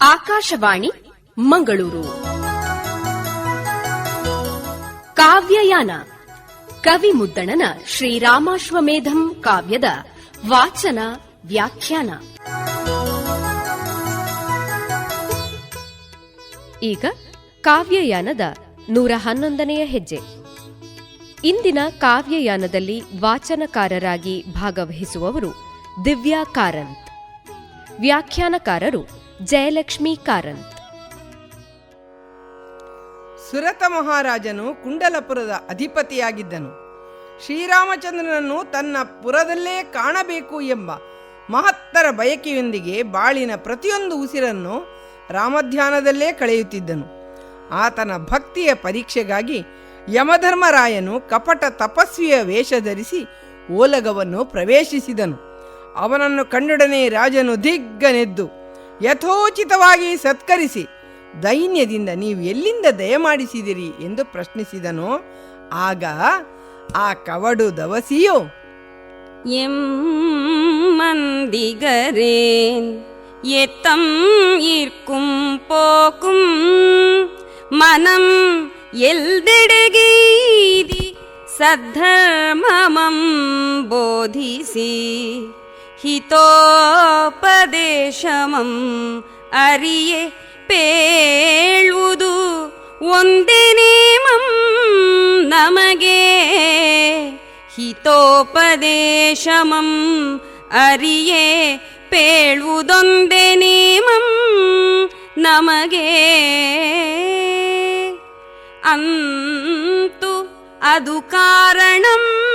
ಆಕಾಶವಾಣಿ, ಮಂಗಳೂರು. ಕಾವ್ಯಯಾನ ಕವಿ ಮುದ್ದಣನ ಶ್ರೀರಾಮಾಶ್ವಮೇಧಂ ಕಾವ್ಯದ ವಾಚನ, ವ್ಯಾಖ್ಯಾನ. ಈಗ ಕಾವ್ಯಯಾನದ ನೂರ ಹನ್ನೊಂದನೆಯ ಹೆಜ್ಜೆ. ಇಂದಿನ ಕಾವ್ಯಯಾನದಲ್ಲಿ ವಾಚನಕಾರರಾಗಿ ಭಾಗವಹಿಸುವವರು ದಿವ್ಯಾ ಕಾರಂತ್. ವ್ಯಾಖ್ಯಾನಕಾರರು ಜಯಲಕ್ಷ್ಮಿ ಕಾರಂತ್. ಸುರತ ಮಹಾರಾಜನು ಕುಂಡಲಪುರದ ಅಧಿಪತಿಯಾಗಿದ್ದನು. ಶ್ರೀರಾಮಚಂದ್ರನನ್ನು ತನ್ನ ಪುರದಲ್ಲೇ ಕಾಣಬೇಕು ಎಂಬ ಮಹತ್ತರ ಬಯಕೆಯೊಂದಿಗೆ ಬಾಳಿನ ಪ್ರತಿಯೊಂದು ಉಸಿರನ್ನು ರಾಮಧ್ಯಾನದಲ್ಲೇ ಕಳೆಯುತ್ತಿದ್ದನು. ಆತನ ಭಕ್ತಿಯ ಪರೀಕ್ಷೆಗಾಗಿ ಯಮಧರ್ಮರಾಯನು ಕಪಟ ತಪಸ್ವಿಯ ವೇಷ ಧರಿಸಿ ಓಲಗವನ್ನು ಪ್ರವೇಶಿಸಿದನು. ಅವನನ್ನು ಕಂಡೊಡನೆ ರಾಜನು ದಿಗ್ಗನೆದ್ದು ಯಥೋಚಿತವಾಗಿ ಸತ್ಕರಿಸಿ ದೈನ್ಯದಿಂದ ನೀವು ಎಲ್ಲಿಂದ ದಯಮಾಡಿಸಿದಿರಿ ಎಂದು ಪ್ರಶ್ನಿಸಿದನು ಆಗ ಆ ಕವಡು ದವಸಿಯು எம்மந்திகரேன் எத்தம் ஈர்க்கும் போக்கும் மனம் எல்தெடகெய்தி ಸದ್ಧರ್ಮಮಂ ಬೋಧಿಸಿ ಹಿತೋಪದೇಶಮಂ ಅರಿಯೇ ಪೇಳುವುದು ಒಂದೇ ನೇಮಂ ನಮಗೆ. ಹಿತೋಪದೇಶಮಂ ಅರಿಯೇ ಪೇಳುವುದೊಂದೇ ನೇಮಂ ನಮಗೆ. ಅಂತು ಅದು ಕಾರಣಂ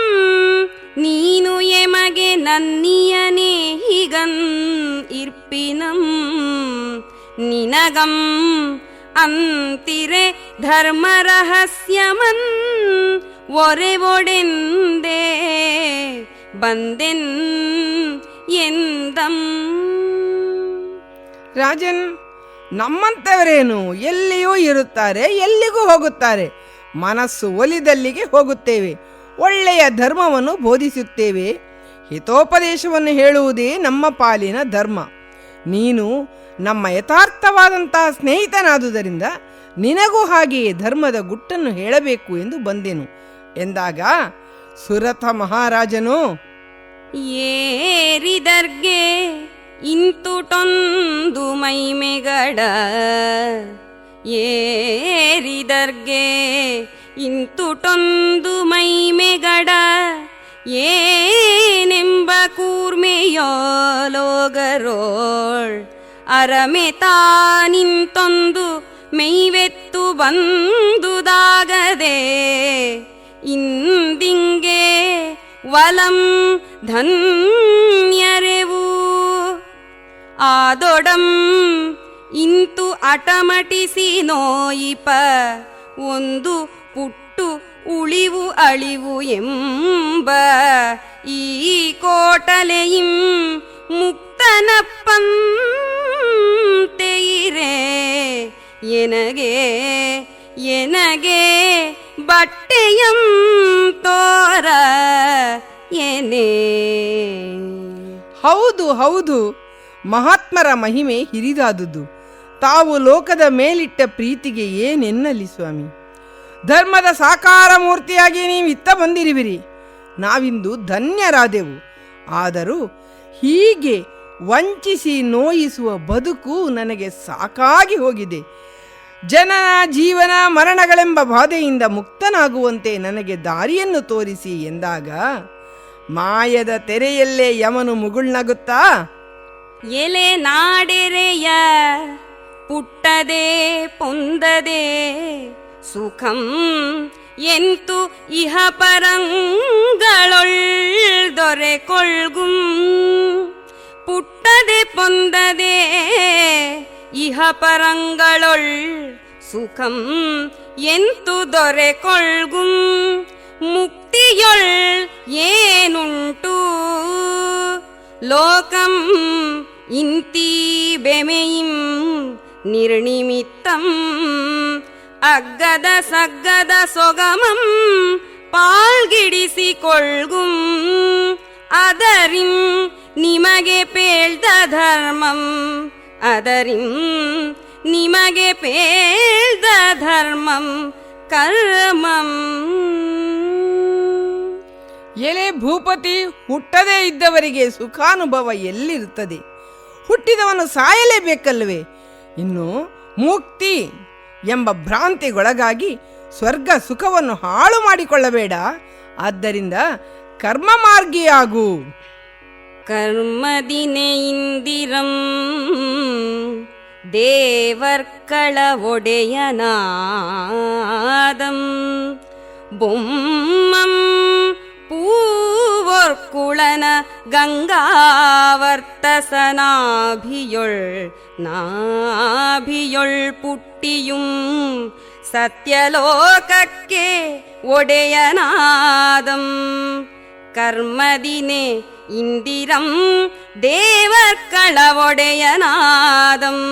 ನೀನು ಎಮಗೆ ನನ್ನಿಯನೇ ಹಿಗನ್ ಇರ್ಪಿನಂ. ನಿನಗಂ ಅಂತಿರೆ ಧರ್ಮ ರಹಸ್ಯಮನ್ ಒರೆ ಒಡೆಂದೇ ಬಂದೆನ್ ಎಂದಂ. ರಾಜನ್ ನಮ್ಮಂಥವರೇನು ಎಲ್ಲಿಯೂ ಇರುತ್ತಾರೆ, ಎಲ್ಲಿಗೂ ಹೋಗುತ್ತಾರೆ. ಮನಸ್ಸು ಒಲಿದಲ್ಲಿಗೆ ಹೋಗುತ್ತೇವೆ. ಒಳ್ಳೆಯ ಧರ್ಮವನ್ನು ಬೋಧಿಸುತ್ತೇವೆ. ಹಿತೋಪದೇಶವನ್ನು ಹೇಳುವುದೇ ನಮ್ಮ ಪಾಲಿನ ಧರ್ಮ. ನೀನು ನಮ್ಮ ಯಥಾರ್ಥವಾದಂತಹ ಸ್ನೇಹಿತನಾದುದರಿಂದ ನಿನಗೂ ಹಾಗೆಯೇ ಧರ್ಮದ ಗುಟ್ಟನ್ನು ಹೇಳಬೇಕು ಎಂದು ಬಂದೆನು. ಎಂದಾಗ ಸುರಥ ಮಹಾರಾಜನು, ಏರಿದರ್ಗೆ ಇಂತುಟೊಂದು ಮೈಮೆಗಡ. ಏರಿದರ್ಗೆ ಇಂತುಟೊಂದು ಮೈಮೆಗಡ ಏನೆಂಬ ಕೂರ್ಮೆಯೋಲೋಗರೋಳ್ ಅರಮೆ ತಾನಿಂತೊಂದು ಮೈವೆತ್ತು ಬಂದುದಾಗದೆ ಇಂದಿಂಗೆ ವಲಂ ಧನ್ಯರೆವು. ಆದೊಡಂ ಇಂತು ಅಟಮಟಿಸಿ ನೋಯಿಪ, ಒಂದು ಪುಟ್ಟು ಉಳಿವು ಅಳಿವು ಎಂಬ ಈ ಕೋಟಲೆಯಿಂ ಮುಕ್ತನಪ್ಪಂತೆಯಿರೆ. ಎನಗೆ ಎನಗೆ ಬಟ್ಟೆಯಂ ತೋರ ಎನೆ. ಹೌದು ಹೌದು, ಮಹಾತ್ಮರ ಮಹಿಮೆ ಹಿರಿದಾದುದು. ತಾವು ಲೋಕದ ಮೇಲಿಟ್ಟ ಪ್ರೀತಿಗೆ ಏನೆನ್ನಲಿ ಸ್ವಾಮಿ? ಧರ್ಮದ ಸಾಕಾರ ಮೂರ್ತಿಯಾಗಿ ನೀವು ಇತ್ತ ಬಂದಿರುವಿರಿ. ನಾವಿಂದು ಧನ್ಯರಾದೆವು. ಆದರೂ ಹೀಗೆ ವಂಚಿಸಿ ನೋಯಿಸುವ ಬದುಕು ನನಗೆ ಸಾಕಾಗಿ ಹೋಗಿದೆ. ಜನನ, ಜೀವನ, ಮರಣಗಳೆಂಬ ಬಾಧೆಯಿಂದ ಮುಕ್ತನಾಗುವಂತೆ ನನಗೆ ದಾರಿಯನ್ನು ತೋರಿಸಿ ಎಂದಾಗ ಮಾಯದ ತೆರೆಯಲ್ಲೇ ಯಮನು ಮುಗುಳ್ನಗುತ್ತಾ? ಎಲೆ ನಾಡೆರೆಯ, ಪುಟ್ಟದೆ, ಪೊಂದದೆ ಸುಖಂ ಎಂತು ಇಹ ಪರಂಗಳೊಳ್ ದೊರೆಕೊಳ್ಗುಂ ಪುಟ್ಟದೆ ಪೊಂದದೆ ಇಹ ಪರಂಗಳೊಳ್ ಸುಖಂ ಎಂತು മുക്തിയൊൾ ಮುಕ್ತಿಯೊಳ್ ಏನುಂಟು? ಲೋಕಂ ಇಂತೀ ಬೆಮೆಯಿಂ ಅಗ್ಗದ ಸಗ್ಗದ ಸೊಗಮಂ ಪಾಲ್ಗಿಡಿಸಿಕೊಳ್ಗುಂ. ಅದರಿಂ ನಿಮಗೆ ಪೇಳ್ದ ಧರ್ಮಂ. ಅದರಿಂ ನಿಮಗೆ ಪೇಳ್ದ ಧರ್ಮಂ. ಕರ್ಮಂ. ಎಲೆ ಭೂಪತಿ ಹುಟ್ಟದೇ ಇದ್ದವರಿಗೆ ಸುಖಾನುಭವ ಎಲ್ಲಿರುತ್ತದೆ? ಹುಟ್ಟಿದವನು ಸಾಯಲೇಬೇಕಲ್ವೇ ಇನ್ನು ಮುಕ್ತಿ ಎಂಬ ಭ್ರಾಂತಿಗೊಳಗಾಗಿ ಸ್ವರ್ಗ ಸುಖವನ್ನು ಹಾಳು ಮಾಡಿಕೊಳ್ಳಬೇಡ. ಆದ್ದರಿಂದ ಕರ್ಮ ಮಾರ್ಗಿಯಾಗು ಕರ್ಮದಿನೆ ಇಂದಿರಂ ದೇವರ್ಕಳ ಒಡೆಯನಾದಂ. ಬೊಮ್ಮಂ ಪೂವರ್ಕುಳನ ಗಂಗಾವರ್ತಸನಾಭಿಯೊಳ್ நாபியொள் புட்டியும் சத்தியலோகக்கே ஒடையநாதம். கர்மதினே இந்திரம் தேவர்களவொடையநாதம்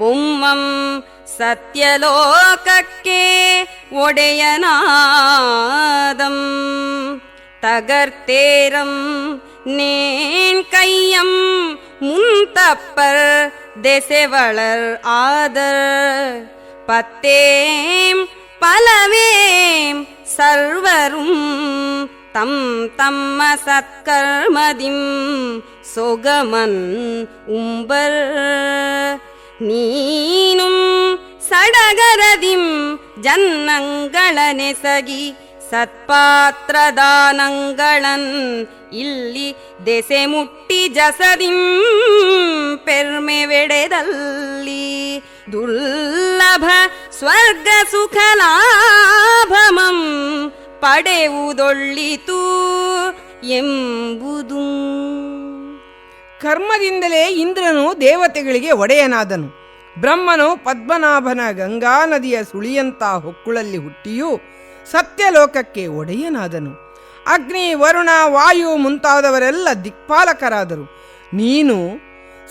பொம்மம் சத்தியலோகக்கே ஒடையநாதம். தகர்த்தேரம் நேன் கையம் முந்தப்பர் திசைவளர் ஆதர். பத்தேம் பலவேம் சர்வரும் தம் தம்ம சத்கர்மதிம் சொகமன் உம்பர். நீனும் சடகரதிம் ஜன்னங்கள நெசகி ಮುಟ್ಟಿ ಜಸದಿಂ ಪೆರ್ಮೆವೆಡೆದಲ್ಲಿ ದುರ್ಲಭ ಸ್ವರ್ಗ ಸುಖಲಾಭಮಂ ಪಡೆಯುವುದೊಳ್ಳಿತು ಎಂಬುದು. ಕರ್ಮದಿಂದಲೇ ಇಂದ್ರನು ದೇವತೆಗಳಿಗೆ ಒಡೆಯನಾದನು. ಬ್ರಹ್ಮನು ಪದ್ಮನಾಭನ ಗಂಗಾ ನದಿಯ ಸುಳಿಯಂತ ಹೊಕ್ಕುಳಲ್ಲಿ ಹುಟ್ಟಿಯೂ ಸತ್ಯಲೋಕಕ್ಕೆ ಒಡೆಯನಾದನು. ಅಗ್ನಿ, ವರುಣ, ವಾಯು ಮುಂತಾದವರೆಲ್ಲ ದಿಕ್ಪಾಲಕರಾದರು. ನೀನು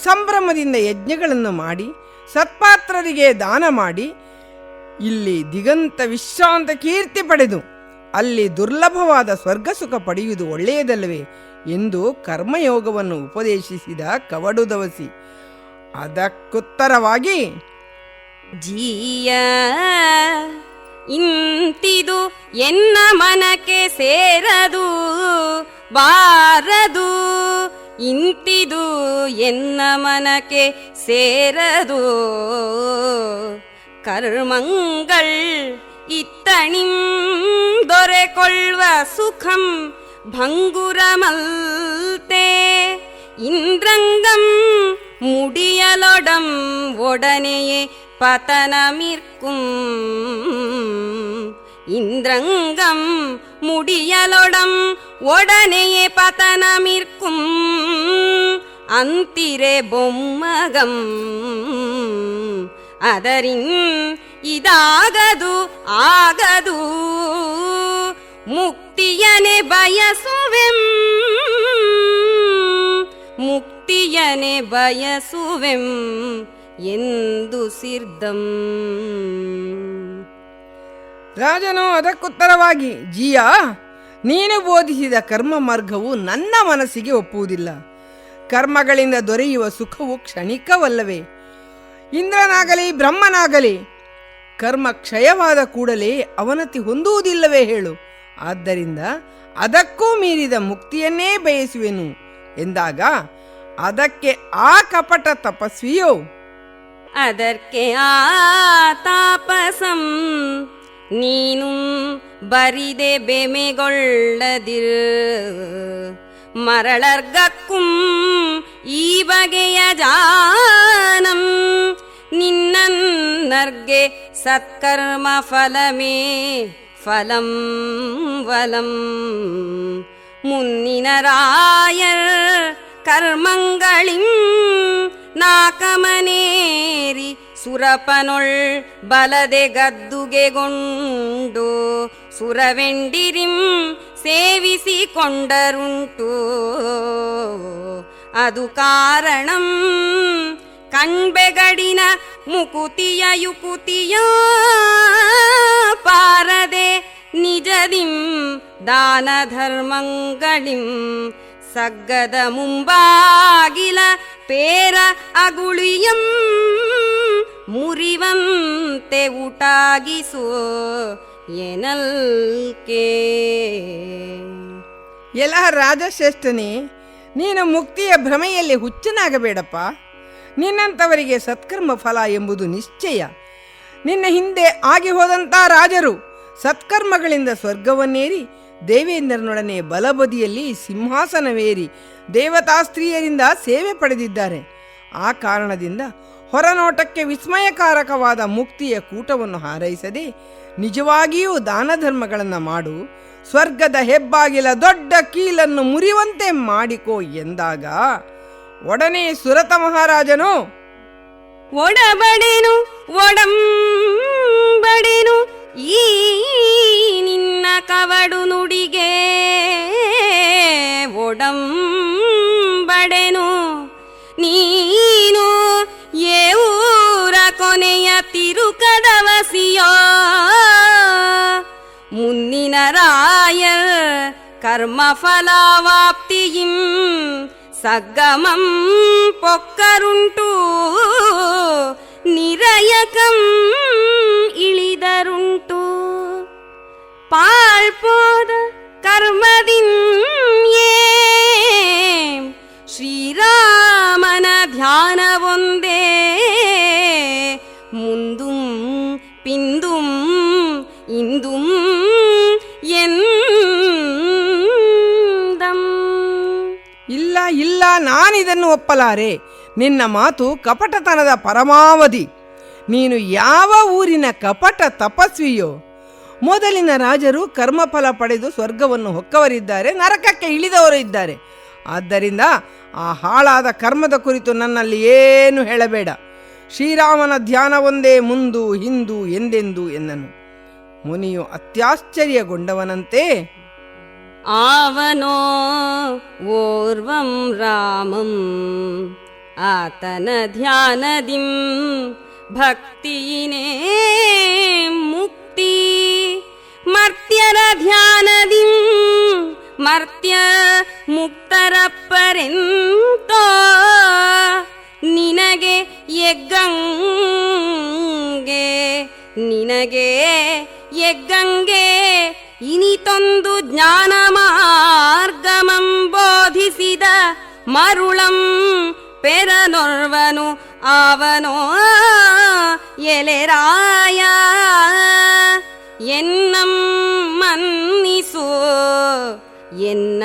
ಸಂಭ್ರಮದಿಂದ ಯಜ್ಞಗಳನ್ನು ಮಾಡಿ, ಸತ್ಪಾತ್ರರಿಗೆ ದಾನ ಮಾಡಿ, ಇಲ್ಲಿ ದಿಗಂತ ವಿಶ್ರಾಂತ ಕೀರ್ತಿ ಪಡೆದು, ಅಲ್ಲಿ ದುರ್ಲಭವಾದ ಸ್ವರ್ಗ ಸುಖ ಪಡೆಯುವುದು ಒಳ್ಳೆಯದಲ್ಲವೇ ಎಂದು ಕರ್ಮಯೋಗವನ್ನು ಉಪದೇಶಿಸಿದ ಕವಡು ದವಸಿ. ಅದಕ್ಕುತ್ತರವಾಗಿ, ಜೀಯ ಇಂತಿದು ಎನ್ನ ಮನಕ್ಕೆ ಸೇರದು, ಬಾರದು. ಇಂತಿದು ಎನ್ನ ಮನಕ್ಕೆ ಸೇರದು. ಕರ್ಮಂಗಳ್ ಇತ್ತಣಿಂ ದೊರೆಕೊಳ್ಳುವ ಸುಖಂ ഭംഗുരമൽത്തേ ಇಂದ್ರಂಗಂ ಮುಡಿಯಲೊಡಂ ಒಡನೆಯೇ பதனமிர்க்கும் இந்திரங்கம் முடியலொடம் உடனேயே பதனமிர்க்கும் ಅಂತಿರೆ ಬೊಮ್ಮಗಂ ಅದರಿನ್ ಇದಾಗದು ಆಗದು ಮುಕ್ತಿಯನೆ ಬಯಸುವೆಂ ಮುಕ್ತಿಯನೆ ಬಯಸುವೆಂ ಎಂದು ಸಿರ್ದಂ. ರಾಜನು, ಅದಕ್ಕುತ್ತರವಾಗಿ, ಜಿಯಾ, ನೀನು ಬೋಧಿಸಿದ ಕರ್ಮ ಮಾರ್ಗವು ನನ್ನ ಮನಸ್ಸಿಗೆ ಒಪ್ಪುವುದಿಲ್ಲ. ಕರ್ಮಗಳಿಂದ ದೊರೆಯುವ ಸುಖವು ಕ್ಷಣಿಕವಲ್ಲವೇ. ಇಂದ್ರನಾಗಲಿ, ಬ್ರಹ್ಮನಾಗಲಿ, ಕರ್ಮ ಕ್ಷಯವಾದ ಕೂಡಲೇ ಅವನತಿ ಹೊಂದುವುದಿಲ್ಲವೇ ಹೇಳು. ಆದ್ದರಿಂದ ಅದಕ್ಕೂ ಮೀರಿದ ಮುಕ್ತಿಯನ್ನೇ ಬಯಸುವೆನು. ಎಂದಾಗ, ಅದಕ್ಕೆ ಆ ಕಪಟ ತಪಸ್ವಿಯೋ? ಅದಕ್ಕೆ ಆ ತಾಪಸಂ ನೀನು ಬರಿದೆ ಬೆಮೆಗೊಳ್ಳದಿರ್ ಮರಳರ್ಗಕ್ಕುಂ ಈ ಬಗೆಯ ಜಾನಂ ನಿನ್ನನ್ನರ್ಗೆ ಸತ್ಕರ್ಮ ಫಲಮೇ ಫಲಂ ವಲಂ ಮುನ್ನಿನ ರಾಯರ್ ಕರ್ಮಂಗಳಿಂ ನಾಕಮನೇರಿ ಸುರಪನೊಳ್ ಬಲದೆ ಗದ್ದುಗೆಗೊಂಡು ಸುರವೆಂಡಿರಿಂ ಸೇವಿಸಿಕೊಂಡರುಂಟು. ಅದು ಕಾರಣಂ ಕಣ್ಬೆಗಡಿನ ಮುಕುತಿಯ ಯುಕುತಿಯ ಪಾರದೆ ನಿಜದಿಂ ದಾನ ಸಗ್ಗದ ಪೇರ ಅಗುಳಿಯಂ ಮುರಿವಂತೆ ಊಟಾಗಿಸು ಎನಲ್ಕೆ. ಎಲ್ಲ ರಾಜಶ್ರೇಷ್ಠನೇ, ನೀನು ಮುಕ್ತಿಯ ಭ್ರಮೆಯಲ್ಲಿ ಹುಚ್ಚನಾಗಬೇಡಪ್ಪ. ನಿನ್ನಂಥವರಿಗೆ ಸತ್ಕರ್ಮ ಫಲ ಎಂಬುದು ನಿಶ್ಚಯ. ನಿನ್ನ ಹಿಂದೆ ಆಗಿ ಹೋದಂಥ ರಾಜರು ಸತ್ಕರ್ಮಗಳಿಂದ ಸ್ವರ್ಗವನ್ನೇರಿ ದೇವೇಂದ್ರನೊಡನೆ ಬಲಬದಿಯಲ್ಲಿ ಸಿಂಹಾಸನವೇರಿ ದೇವತಾ ಸ್ತ್ರೀಯರಿಂದ ಸೇವೆ ಪಡೆದಿದ್ದಾರೆ. ಆ ಕಾರಣದಿಂದ ಹೊರನೋಟಕ್ಕೆ ವಿಸ್ಮಯಕಾರಕವಾದ ಮುಕ್ತಿಯ ಕೂಟವನ್ನು ಹಾರೈಸದೆ ನಿಜವಾಗಿಯೂ ದಾನ ಧರ್ಮಗಳನ್ನು ಮಾಡು, ಸ್ವರ್ಗದ ಹೆಬ್ಬಾಗಿಲ ದೊಡ್ಡ ಕೀಲನ್ನು ಮುರಿಯುವಂತೆ ಮಾಡಿಕೋ ಎಂದಾಗ ಒಡನೆ ಸುರತ ಮಹಾರಾಜನು ಒಡಬಡೆನು, ಒಡಂಬಡೆನು ಈ ನಿನ್ನ ಕವಡು ನುಡಿಗೆ ಒಡಂಬಡೆನು ನೀನು ಏಊರ ಕೊನೆಯ ತಿರುಕದವಸಿಯೋ ಮುನ್ನಿನ ರಾಯ கர்மஃபலாவாப்தியும் சக்கமம் பொக்கருண்டு நிரயகம் ಇಳಿದರುಂಟು ಪಾಳ್ಪೋದ ಕರ್ಮದಿನ್ ಶ್ರೀರಾಮನ ಧ್ಯಾನವೊಂದೇ ಮುಂದುಂ ಪಿಂದುಂ ಇಂದುಂ ಎಂದಂ ಇಲ್ಲ ಇಲ್ಲ ನಾನಿದನ್ನು ಒಪ್ಪಲಾರೆ ನಿನ್ನ ಮಾತು ಕಪಟತನದ ಪರಮಾವಧಿ ನೀನು ಯಾವ ಊರಿನ ಕಪಟ ತಪಸ್ವಿಯೋ, ಮೊದಲಿನ ರಾಜರು ಕರ್ಮಫಲ ಪಡೆದು ಸ್ವರ್ಗವನ್ನು ಹೊಕ್ಕವರಿದ್ದಾರೆ, ನರಕಕ್ಕೆ ಇಳಿದವರು ಇದ್ದಾರೆ. ಆದ್ದರಿಂದ ಆ ಹಾಳಾದ ಕರ್ಮದ ಕುರಿತು ನನ್ನಲ್ಲಿ ಏನು ಹೇಳಬೇಡ. ಶ್ರೀರಾಮನ ಧ್ಯಾನವೊಂದೇ ಮುಂದು, ಹಿಂದು ಎಂದೆಂದು ಎಂದನು ಮುನಿಯು ಅತ್ಯಾಶ್ಚರ್ಯಗೊಂಡವನಂತೆ. ಆವನೋ ಓರ್ವಂ ರಾಮಂ, ಆತನ ಧ್ಯಾನದಿಂ ಭಕ್ತಿನೇ ಮುಕ್ತಿ. ಮರ್ತ್ಯರ ಧ್ಯಾನದಿ ಮರ್ತ್ಯ ಮುಕ್ತರ ಪರೆಂತೋ ನಿನಗೆ ಎಗ್ಗಂಗೆ ನಿನಗೆ ಎಗ್ಗಂಗೆ ಇನಿತೊಂದು ಜ್ಞಾನ ಮಾರ್ಗಮಂ ಬೋಧಿಸಿದ ಮರುಳಂ ಪೆರನೊರ್ವನು ಅವನೋ. ಎಲೆರಾಯ, ಎನ್ನಂ ಮನ್ನಿಸು, ಎನ್ನ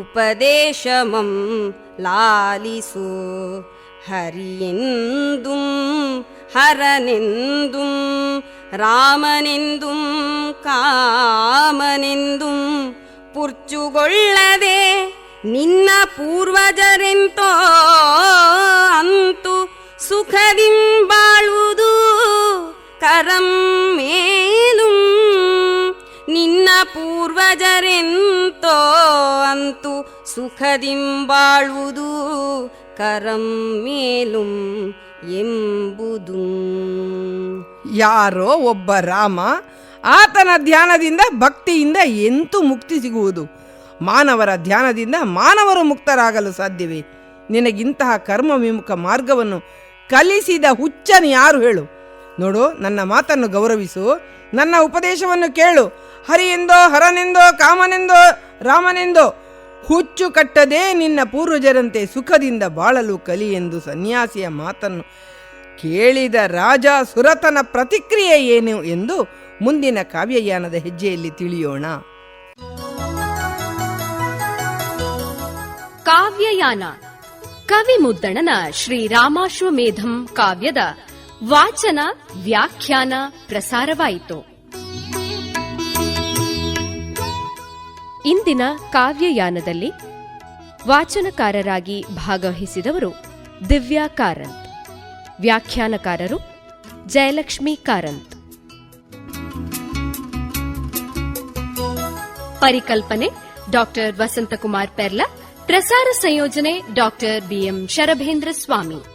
ಉಪದೇಶಮಂ ಲಾಲಿಸು. ಹರಿಯೆಂದುಂ ಹರನೆಂದುಂ, ರಾಮನೆಂದುಂ, ಕಾಮನೆಂದುಂ, ಪುರ್ಚುಗೊಳ್ಳದೆ ನಿನ್ನ ಪೂರ್ವಜರೆಂತೋ ಅಂತು ಸುಖದಿಂಬ ಕರಂ ಮೇಲುಂ ನಿನ್ನ ಪೂರ್ವಜರೆಂತೋ ಅಂತು ಸುಖದಿಂಬಾಳುವುದು ಕರಂ ಮೇಲುಂ ಎಂಬುದು. ಯಾರೋ ಒಬ್ಬ ರಾಮ ಆತನ ಧ್ಯಾನದಿಂದ ಭಕ್ತಿಯಿಂದ ಎಂತೂ ಮುಕ್ತಿ ಸಿಗುವುದು? ಮಾನವರ ಧ್ಯಾನದಿಂದ ಮಾನವರು ಮುಕ್ತರಾಗಲು ಸಾಧ್ಯವೇ? ನಿನಗಿಂತಹ ಕರ್ಮ ವಿಮುಖ ಮಾರ್ಗವನ್ನು ಕಲಿಸಿದ ಹುಚ್ಚನು ಯಾರು ಹೇಳು? ನೋಡು, ನನ್ನ ಮಾತನ್ನು ಗೌರವಿಸು, ನನ್ನ ಉಪದೇಶವನ್ನು ಕೇಳು. ಹರಿಯೆಂದೋ, ಹರನೆಂದೋ, ಕಾಮನೆಂದೋ, ರಾಮನೆಂದೋ, ಹುಚ್ಚು ಕಟ್ಟದೇ ನಿನ್ನ ಪೂರ್ವಜರಂತೆ ಸುಖದಿಂದ ಬಾಳಲು ಕಲಿ ಎಂದು ಸನ್ಯಾಸಿಯ ಮಾತನ್ನು ಕೇಳಿದ ರಾಜ ಸುರತನ ಪ್ರತಿಕ್ರಿಯೆ ಏನು ಎಂದು ಮುಂದಿನ ಕಾವ್ಯಯಾನದ ಹೆಜ್ಜೆಯಲ್ಲಿ ತಿಳಿಯೋಣ. ಕಾವ್ಯಯಾನ. ಕವಿ ಮುದ್ದಣನ ಶ್ರೀರಾಮಾಶ್ವಮೇಧಂ ಕಾವ್ಯದ ವಾಚನ, ವ್ಯಾಖ್ಯಾನ ಪ್ರಸಾರವಾಯಿತು. ಇಂದಿನ ಕಾವ್ಯಯಾನದಲ್ಲಿ ವಾಚನಕಾರರಾಗಿ ಭಾಗವಹಿಸಿದವರು ದಿವ್ಯಾ ಕಾರಂತ್. ವ್ಯಾಖ್ಯಾನಕಾರರು ಜಯಲಕ್ಷ್ಮಿ ಕಾರಂತ್. ಪರಿಕಲ್ಪನೆ ಡಾಕ್ಟರ್ ವಸಂತಕುಮಾರ್ ಪೆರ್ಲ. ಪ್ರಸಾರ ಸಂಯೋಜನೆ ಡಾಕ್ಟರ್ ಬಿಎಂ ಶರಭೇಂದ್ರ ಸ್ವಾಮಿ.